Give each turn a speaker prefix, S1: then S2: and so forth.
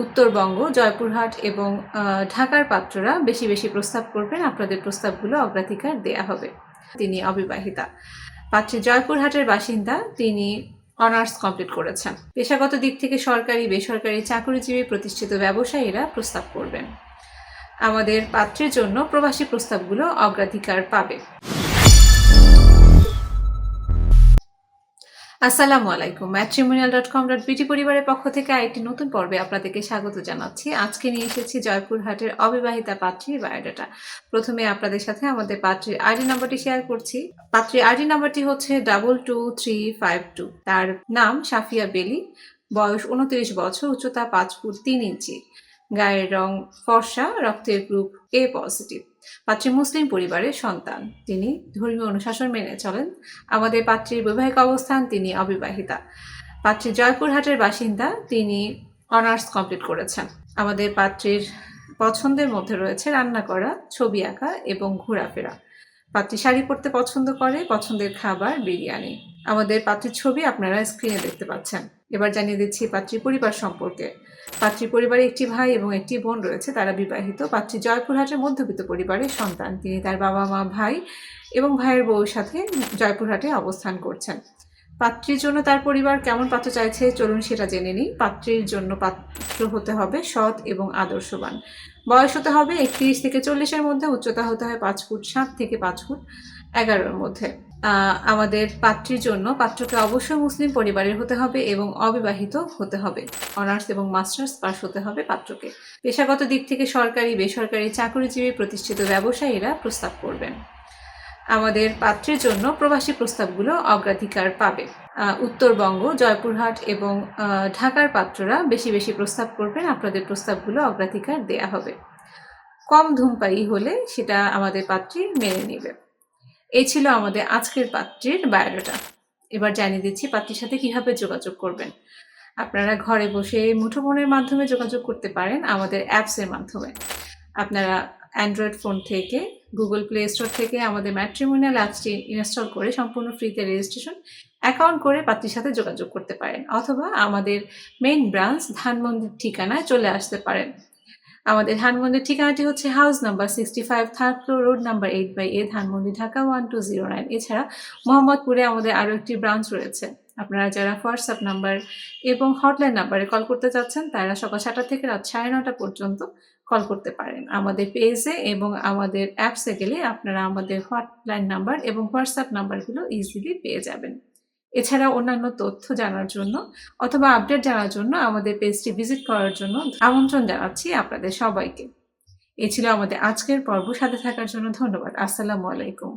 S1: উত্তরবঙ্গ, জয়পুরহাট এবং ঢাকার পাত্ররা বেশি বেশি প্রস্তাব করবেন। আপনাদের প্রস্তাবগুলো অগ্রাধিকার দেয়া হবে। তিনি অবিবাহিতা। পাত্রী জয়পুরহাটের বাসিন্দা তিনি অনার্স কমপ্লিট করেছেন। পেশাগত দিক থেকে সরকারি, বেসরকারি চাকরিজীবী প্রতিষ্ঠিত ব্যবসায়ীরা প্রস্তাব করবেন। আমাদের পাত্রের জন্য প্রবাসী প্রস্তাবগুলো অগ্রাধিকার পাবে। আসসালামু আলাইকুম। ম্যাট্রিমোনিয়াল ডট কম ডট বিটি পরিবারের পক্ষ থেকে আরেকটি নতুন পর্বে আপনাদেরকে স্বাগত জানাচ্ছি। আজকে নিয়ে এসেছি জয়পুরহাটের অবিবাহিতা পাত্রীর বায়োডাটা। প্রথমে আপনাদের সাথে আমাদের পাত্রীর আইডি নাম্বারটি শেয়ার করছি। পাত্রীর আইডি নাম্বারটি হচ্ছে double two three five two তার নাম সাফিয়া বেলি। বয়স উনত্রিশ বছর, উচ্চতা পাঁচ ফুট তিন ইঞ্চি। গায়ের রং ফর্সা, রক্তের গ্রুপ এ পজিটিভ পাত্রী মুসলিম পরিবারের সন্তান। তিনি ধর্মীয় অনুশাসন মেনে চলেন। আমাদের পাত্রীর বৈবাহিক অবস্থান তিনি অবিবাহিতা। পাত্রী জয়পুরহাটের বাসিন্দা, তিনি অনার্স কমপ্লিট করেছেন। আমাদের পাত্রীর পছন্দের মধ্যে রয়েছে রান্না করা, ছবি আঁকা এবং ঘোরাফেরা। পাত্রী শাড়ি পরতে পছন্দ করে, পছন্দের খাবার, বিরিয়ানি। আমাদের পাত্রীর ছবি আপনারা স্ক্রিনে দেখতে পাচ্ছেন। এবার জানিয়ে দিচ্ছি পাত্রীর পরিবার সম্পর্কে। পাত্রীর পরিবারে একটি ভাই এবং একটি বোন রয়েছে, তারা বিবাহিত। পাত্রী জয়পুরহাটের মধ্যবিত্ত পরিবারের সন্তান। তিনি তার বাবা মা, ভাই এবং ভাইয়ের বউর সাথে জয়পুরহাটে অবস্থান করছেন। পাত্রীর জন্য তার পরিবার কেমন পাত্র চাইছে? চলুন সেটা জেনে নিই। পাত্রীর জন্য পাত্র হতে হবে সৎ এবং আদর্শবান। বয়স হতে হবে একত্রিশ থেকে চল্লিশের মধ্যে, উচ্চতা হতে হয় পাঁচ ফুট সাত থেকে পাঁচ ফুট এগারোর মধ্যে। আমাদের পাত্রীর জন্য পাত্রকে অবশ্যই মুসলিম পরিবারের হতে হবে এবং অবিবাহিত হতে হবে। অনার্স এবং মাস্টার্স পাস হতে হবে পাত্রকে। পেশাগত দিক থেকে সরকারি, বেসরকারি চাকরিজীবী প্রতিষ্ঠিত ব্যবসায়ীরা প্রস্তাব করবেন। আমাদের পাত্রের জন্য প্রবাসী প্রস্তাবগুলো অগ্রাধিকার পাবে। উত্তরবঙ্গ, জয়পুরহাট এবং ঢাকার পাত্ররা বেশি বেশি প্রস্তাব করবেন। আপনাদের প্রস্তাবগুলো অগ্রাধিকার দেয়া হবে। কম ধূমপায়ী হলে সেটা আমাদের পাত্রী মেনে নেবে। এই ছিল আমাদের আজকের পাত্রীর বায়োডাটা। এবার জানিয়ে দিচ্ছি পাত্রীর সাথে কীভাবে যোগাযোগ করবেন। আপনারা ঘরে বসে মুঠোফোনের মাধ্যমে যোগাযোগ করতে পারেন আমাদের অ্যাপসের মাধ্যমে। আপনারা অ্যান্ড্রয়েড ফোন থেকে, গুগল প্লে স্টোর থেকে আমাদের ম্যাট্রিমোনিয়াল অ্যাপসটি ইনস্টল করে সম্পূর্ণ ফ্রিতে রেজিস্ট্রেশন অ্যাকাউন্ট করে পাত্রীর সাথে যোগাযোগ করতে পারেন। অথবা আমাদের মেইন ব্রাঞ্চ ধানমন্দির ঠিকানায় চলে আসতে পারেন। আমাদের ধানমন্দির ঠিকানাটি হচ্ছে house number sixty five third floor road number eight by A ধানমন্দির Dhaka one two zero nine এছাড়া মোহাম্মদপুরে আমাদের আরও একটি ব্রাঞ্চ রয়েছে। আপনারা যারা হোয়াটসঅ্যাপ নাম্বার এবং হটলাইন নাম্বারে কল করতে চাচ্ছেন, তারা সকাল সাতটা থেকে রাত সাড়ে নটা পর্যন্ত কল করতে পারেন। আমাদের পেজে এবং আমাদের অ্যাপসে গেলে আপনারা আমাদের হটলাইন নাম্বার এবং হোয়াটসঅ্যাপ নাম্বারগুলো ইজিলি পেয়ে যাবেন। এছাড়া অন্যান্য তথ্য জানার জন্য অথবা আপডেট জানার জন্য আমাদের পেজটি ভিজিট করার জন্য আমন্ত্রণ জানাচ্ছি আপনাদের সবাইকে। এ ছিল আমাদের আজকের পর্ব। সাথে থাকার জন্য ধন্যবাদ। আসসালামু আলাইকুম।